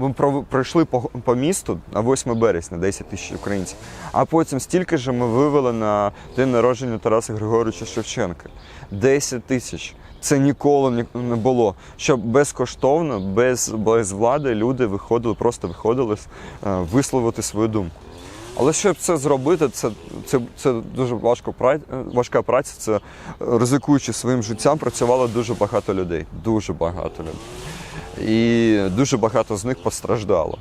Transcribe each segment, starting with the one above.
ми пройшли по, по місту на 8 березня, 10 тисяч українців. А потім стільки ж ми вивели на день народження Тараса Григоровича Шевченка. 10 тисяч. Це ніколи не було. Щоб безкоштовно, без, без влади люди виходили, просто виходили е, висловити свою думку. Але щоб це зробити, це, це, це дуже важко пра- важка праця. Це е, ризикуючи своїм життям, працювало дуже багато людей. Дуже багато людей. І дуже багато з них постраждало.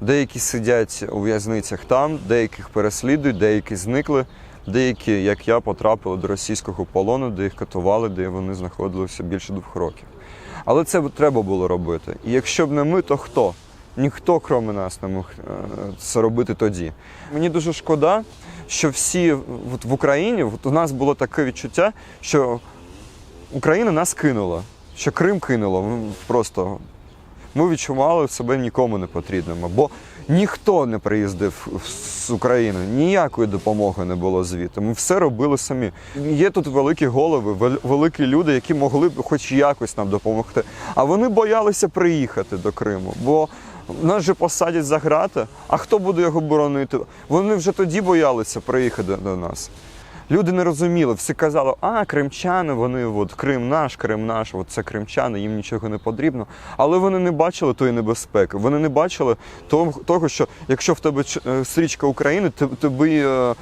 Деякі сидять у в'язницях там, деяких переслідують, деякі зникли, деякі, як я, потрапили до російського полону, де їх катували, де вони знаходилися більше двох років. Але це треба було робити. І якщо б не ми, то хто? Ніхто, крім нас, не мог е, це робити тоді. Мені дуже шкода, що всі от в Україні, от у нас було таке відчуття, що Україна нас кинула, що Крим кинуло. Просто ми відчували себе нікому не потрібними, бо ніхто не приїздив з України, ніякої допомоги не було звідти. Ми все робили самі. Є тут великі голови, великі люди, які могли б хоч якось нам допомогти. А вони боялися приїхати до Криму, бо нас же посадять за грати. А хто буде його боронити? Вони вже тоді боялися приїхати до нас. Люди не розуміли, всі казали, а кримчани, вони от Крим наш, Крим наш, от це кримчани, їм нічого не потрібно. Але вони не бачили тої небезпеки. Вони не бачили того, що якщо в тебе е, стрічка України, тобі е,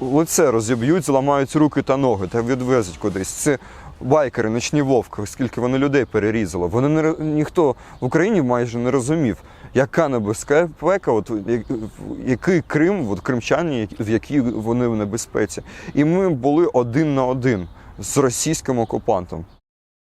лице розіб'ють, зламають руки та ноги та відвезуть кудись. Це байкери, ночні вовки, скільки вони людей перерізали. Вони не ніхто в Україні майже не розумів, яка небезпека, от я- який Крим, от кримчані, в якій вони в небезпеці. І ми були один на один з російським окупантом.